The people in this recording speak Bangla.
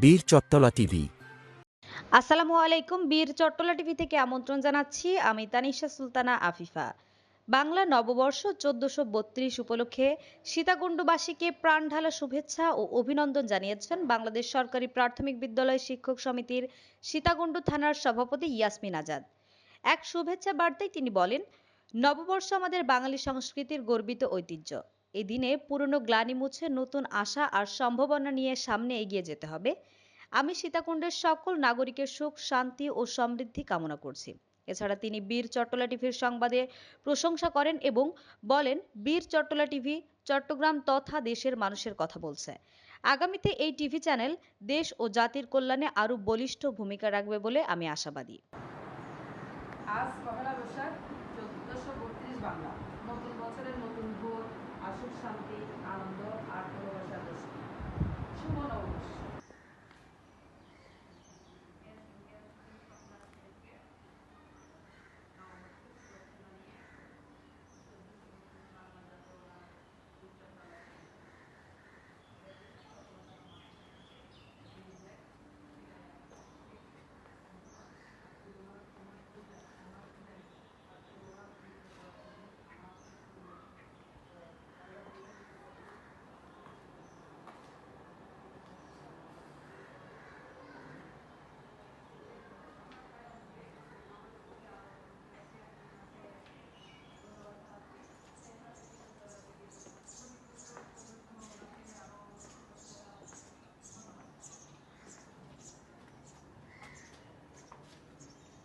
বীর চত্তলা টিভি। আসসালামু আলাইকুম, বীর চট্টলা টিভি থেকে আমন্ত্রণ জানাচ্ছি আমি তানিশা সুলতানা আফিফা। বাংলা নববর্ষ চোদ্দশো বত্রিশ উপলক্ষে সীতাকুণ্ডবাসীকে প্রাণঢালা শুভেচ্ছা ও অভিনন্দন জানিয়েছেন বাংলাদেশ সরকারি প্রাথমিক বিদ্যালয় শিক্ষক সমিতির সীতাকুণ্ড থানার সভাপতি ইয়াসমিন আজাদ। এক শুভেচ্ছা বার্তায় তিনি বলেন, নববর্ষ আমাদের বাঙালি সংস্কৃতির গর্বিত ঐতিহ্য। এই দিনে পুরনো গ্লানি মুছে নতুন আশা আর সম্ভাবনা নিয়ে সামনে এগিয়ে যেতে হবে। আমি সীতাকুণ্ডের সকল নাগরিকের সুখ, শান্তি ও সমৃদ্ধি কামনা করছি। এছাড়া তিনি বীর চট্টলা টিভির সংবাদে প্রশংসা করেন এবং বলেন, বীর চট্টলা টিভি চট্টগ্রাম তথা দেশের মানুষের কথা বলছে। আগামীতে এই টিভি চ্যানেল দেশ ও জাতির কল্যাণে আরও বলিষ্ঠ ভূমিকা রাখবে বলে আমি আশাবাদী। আজ পহেলা বৈশাখ চোদ্দশো বাংলা।